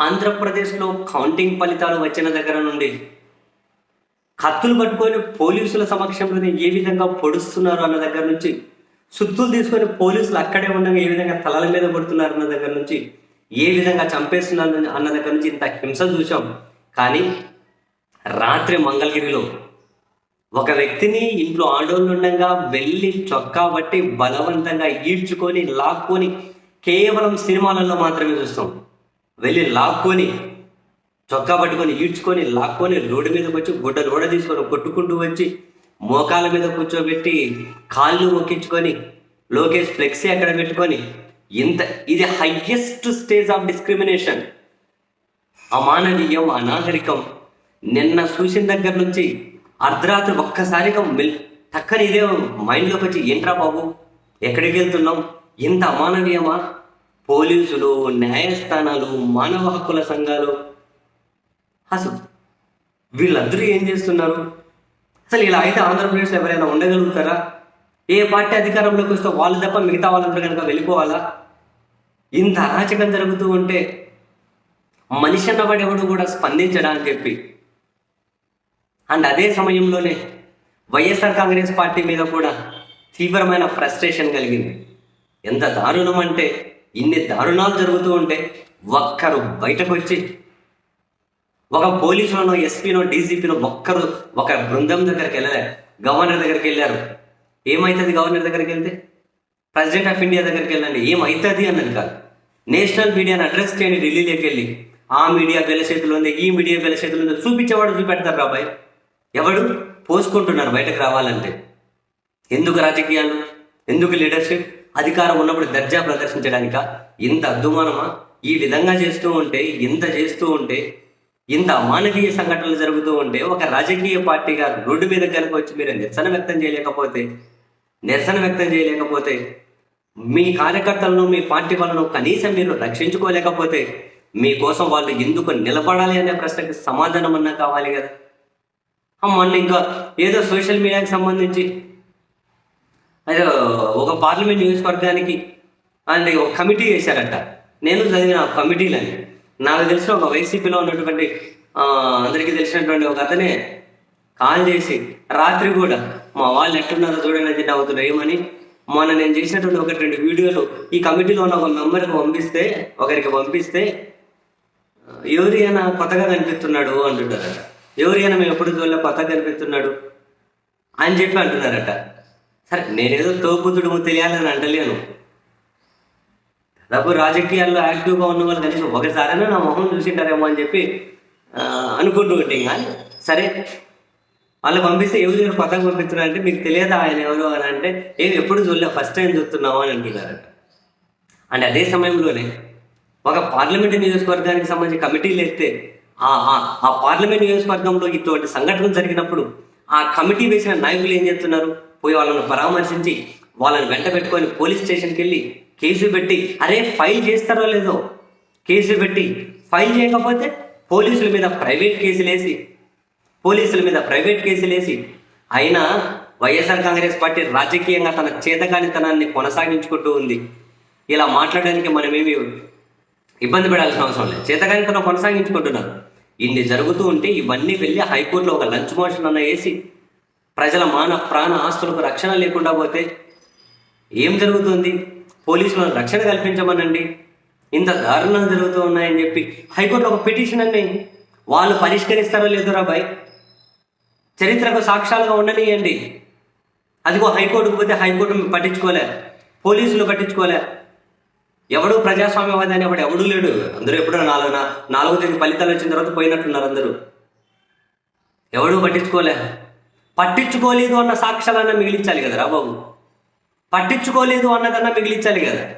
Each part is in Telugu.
ఆంధ్రప్రదేశ్లో కౌంటింగ్ ఫలితాలు వచ్చిన దగ్గర నుండి కత్తులు పట్టుకొని పోలీసుల సమక్షంలోనే ఏ విధంగా పొడుస్తున్నారు అన్న దగ్గర నుంచి సుత్తులు తీసుకొని పోలీసులు అక్కడే ఉండగా ఏ విధంగా తలల మీద పడుతున్నారు అన్న దగ్గర నుంచి ఏ విధంగా చంపేస్తున్నారు అన్న దగ్గర నుంచి ఇంత హింస చూసాం కానీ రాత్రి మంగళగిరిలో ఒక వ్యక్తిని ఇంట్లో ఆడోళ్ళు ఉండగా వెళ్ళి చొక్కా బట్టి బలవంతంగా ఈడ్చుకొని లాక్కొని కేవలం సినిమాలలో మాత్రమే చూస్తాం. వెళ్ళి లాక్కొని చొక్కా పట్టుకొని ఈడ్చుకొని లాక్కొని రోడ్డు మీదకి వచ్చి గుడ్డ రోడ తీసుకొని కొట్టుకుంటూ వచ్చి మోకాల మీద కూర్చోబెట్టి కాళ్ళు మొక్కించుకొని లోకేష్ ఫ్లెక్సీ అక్కడ పెట్టుకొని ఇంత ఇది హయ్యెస్ట్ స్టేజ్ ఆఫ్ డిస్క్రిమినేషన్ అమానవీయం అనాగరికం. నిన్న చూసిన దగ్గర నుంచి అర్ధరాత్రి ఒక్కసారిగా మెల్ టక్కని ఇదే మైండ్లోకి వచ్చి ఏంట్రా బాబు ఎక్కడికి వెళ్తున్నాం ఇంత అమానవీయమా? పోలీసులు న్యాయస్థానాలు మానవ హక్కుల సంఘాలు. అసలు వీళ్ళందరూ ఏం చేస్తున్నారు? అసలు ఇలా అయితే ఆంధ్రప్రదేశ్లో ఎవరైనా ఉండగలుగుతారా? ఏ పార్టీ అధికారంలోకి వస్తే వాళ్ళు తప్ప మిగతా వాళ్ళందరూ కనుక వెళ్ళిపోవాలా? ఇంత అరాచకం జరుగుతూ ఉంటే మనిషి అన్నవాడు ఎవడు కూడా స్పందించడా అని చెప్పి. అండ్ అదే సమయంలోనే వైఎస్ఆర్ కాంగ్రెస్ పార్టీ మీద కూడా తీవ్రమైన ఫ్రస్ట్రేషన్ కలిగింది. ఎంత దారుణం అంటే ఇన్ని దారుణాలు జరుగుతూ ఉంటే ఒక్కరు బయటకు వచ్చి ఒక పోలీసులను ఎస్పీనో డీజీపీనో ఒక్కరు ఒక బృందం దగ్గరికి వెళ్ళలే. గవర్నర్ దగ్గరికి వెళ్ళారు. ఏమవుతుంది గవర్నర్ దగ్గరికి వెళ్తే? ప్రెసిడెంట్ ఆఫ్ ఇండియా దగ్గరికి వెళ్ళండి. ఏమవుతుంది అన్నది కాదు. నేషనల్ మీడియాని అడ్రస్ చేయండి ఢిల్లీలోకి వెళ్ళి ఆ మీడియా బెల చేతులు ఉంది ఈ మీడియా బెల చేతులు ఉంది చూపించేవాడు చూపెడతారు బాబాయ్ ఎవడు? పోసుకుంటున్నారు బయటకు రావాలంటే. ఎందుకు రాజకీయాలు? ఎందుకు లీడర్షిప్ అధికారం ఉన్నప్పుడు దర్జా ప్రదర్శించడానిక? ఇంత అద్దుమానమా? ఈ విధంగా చేస్తూ ఉంటే ఇంత చేస్తూ ఉంటే ఇంత అమానవీయ సంఘటనలు జరుగుతూ ఉంటే ఒక రాజకీయ పార్టీగా రోడ్డు మీద కనుక వచ్చి మీరు నిరసన వ్యక్తం చేయలేకపోతే నిరసన వ్యక్తం చేయలేకపోతే మీ కార్యకర్తలను మీ పార్టీ వాళ్ళను కనీసం మీరు రక్షించుకోలేకపోతే మీకోసం వాళ్ళు ఎందుకు నిలబడాలి అనే ప్రశ్నకి సమాధానం అన్నా కావాలి కదా? మొన్న ఇంకా ఏదో సోషల్ మీడియాకి సంబంధించి అదే ఒక పార్లమెంట్ నియోజకవర్గానికి అంటే ఒక కమిటీ చేశారట నేను చదివిన కమిటీలని. నాకు తెలిసిన ఒక వైసీపీలో ఉన్నటువంటి అందరికీ తెలిసినటువంటి ఒక అతనే కాల్ చేసి రాత్రి కూడా మా వాళ్ళు ఎట్టున్నారో చూడండి అది నవ్వుతున్నారు ఏమని? మొన్న నేను చేసినటువంటి ఒకటి రెండు వీడియోలు ఈ కమిటీలో ఉన్న ఒక మెంబర్కి పంపిస్తే ఒకరికి పంపిస్తే ఎవరి అయినా కొత్తగా కనిపిస్తున్నాడు అంటుంటారట. ఎవరి అయినా మేము ఎప్పుడు చూడలే కొత్తగా కనిపిస్తున్నాడు అని చెప్పి అంటున్నారట. సరే నేనేదో తోపుతుడు తెలియాలని అంటలేను. దాదాపు రాజకీయాల్లో యాక్టివ్గా ఉన్న వాళ్ళు కనీసం ఒకసారైనా నా మొహం చూసింటారేమో అని చెప్పి అనుకుంటూ ఉంటే కానీ సరే వాళ్ళు పంపిస్తే ఎవరు ఎవరు కొత్తగా పంపిస్తున్నారు అంటే మీకు తెలియదా ఆయన ఎవరు అని అంటే ఏం ఎప్పుడు చూడలే ఫస్ట్ టైం చూస్తున్నావు అని అంటున్నారట. అండ్ అదే సమయంలోనే ఒక పార్లమెంట్ నియోజకవర్గానికి సంబంధించి కమిటీలు ఎత్తే ఆ పార్లమెంట్ నియోజకవర్గంలో ఇటువంటి సంఘటనలు జరిగినప్పుడు ఆ కమిటీ వేసిన నాయకులు ఏం చేస్తున్నారు? పోయి వాళ్ళని పరామర్శించి వాళ్ళని వెంట పెట్టుకొని పోలీస్ స్టేషన్కి వెళ్ళి కేసు పెట్టి అరే ఫైల్ చేస్తారో లేదో? కేసు పెట్టి ఫైల్ చేయకపోతే పోలీసుల మీద ప్రైవేట్ కేసులేసి పోలీసుల మీద ప్రైవేట్ కేసులేసి అయినా వైఎస్ఆర్ కాంగ్రెస్ పార్టీ రాజకీయంగా తన చేతకానితనాన్ని కొనసాగించుకుంటూ ఉంది. ఇలా మాట్లాడడానికి మనమేమి ఇబ్బంది పడాల్సిన అవసరం లేదు. చేతకానితనం కొనసాగించుకుంటున్నారు. ఇన్ని జరుగుతూ ఉంటే ఇవన్నీ వెళ్ళి హైకోర్టులో ఒక లంచ్ మోషన్ అన్న వేసి ప్రజల మాన ప్రాణ ఆస్తులకు రక్షణ లేకుండా పోతే ఏం జరుగుతుంది? పోలీసులను రక్షణ కల్పించమనండి. ఇంత దారుణాలు జరుగుతూ ఉన్నాయని చెప్పి హైకోర్టులో ఒక పిటిషన్ అండి. వాళ్ళు పరిష్కరిస్తారో లేదో రాబాయ్ చరిత్రకు సాక్ష్యాలుగా ఉండనియండి. అదిగో హైకోర్టుకు పోతే హైకోర్టు పట్టించుకోలే. పోలీసులు పట్టించుకోలే. ఎవడు ప్రజాస్వామ్యవాది అనేవాడు ఎవడూ లేడు. అందరూ ఎప్పుడో నాలుగు నాలుగో తేదీ ఫలితాలు వచ్చిన తర్వాత పోయినట్టున్నారు అందరూ. ఎవడూ పట్టించుకోలే. పట్టించుకోలేదు అన్న సాక్ష్యాలన్నా మిగిలించాలి కదరా బాబు? పట్టించుకోలేదు అన్నదన్నా మిగిలించాలి కదా.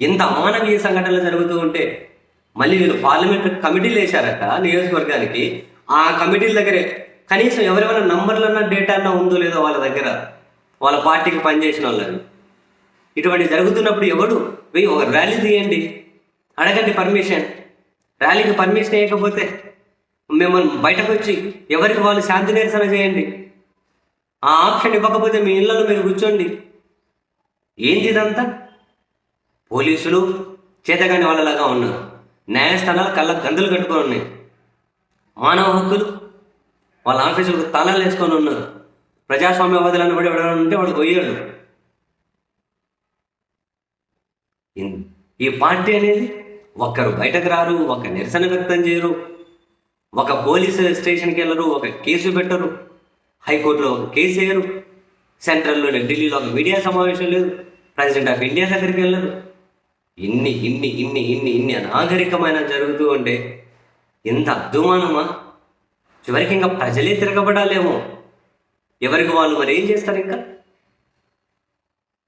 ఇంత అమానవీయ సంఘటనలు జరుగుతూ ఉంటే మళ్ళీ వీళ్ళు పార్లమెంట్ కమిటీలు వేశారట నియోజకవర్గానికి. ఆ కమిటీల దగ్గరే కనీసం ఎవరెవరైనా నంబర్లన్నా డేటా అన్నా ఉందో లేదో వాళ్ళ దగ్గర వాళ్ళ పార్టీకి పనిచేసిన వాళ్ళని. ఇటువంటి జరుగుతున్నప్పుడు ఎవడు? వెయ్యి ఒక ర్యాలీ తీయండి. అడగండి పర్మిషన్. ర్యాలీకి పర్మిషన్ వేయకపోతే మిమ్మల్ని బయటకు వచ్చి ఎవరికి వాళ్ళు శాంతి నిరసన చేయండి. ఆ ఆప్షన్ ఇవ్వకపోతే మీ ఇళ్ళలో మీరు కూర్చోండి. ఏంటి ఇదంతా? పోలీసులు చేతగాని వాళ్ళలాగా ఉన్నారు. న్యాయస్థానాలు కళ్ళ గంతులు కట్టుకొని ఉన్నాయి. మానవ హక్కులు వాళ్ళ ఆఫీసులకు తాళాలు వేసుకొని ఉన్నారు. ప్రజాస్వామ్యవాదులను కూడా ఎవరైనా ఉంటే వాడు పోయాడు ఈ పార్టీ అనేది ఒక్కరు బయటకు రారు ఒక నిరసన వ్యక్తం చేయరు. ఒక పోలీసు స్టేషన్కి వెళ్ళరు ఒక కేసు పెట్టరు. హైకోర్టులో ఒక కేసు వేయరు. సెంట్రల్లో ఢిల్లీలో ఒక మీడియా సమావేశం లేదు. ప్రెసిడెంట్ ఆఫ్ ఇండియా దగ్గరికి వెళ్ళరు. ఇన్ని ఇన్ని ఇన్ని ఇన్ని ఇన్ని అనాగరికమైన జరుగుతూ ఉంటే ఎంత అద్దుమానమా? చివరికి ఇంకా ప్రజలే తిరగబడాలేమో. ఎవరికి వాళ్ళు మరి ఏం చేస్తారు ఇంకా?